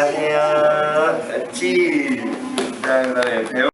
안녕하세요. 찌. 그다음에 배우.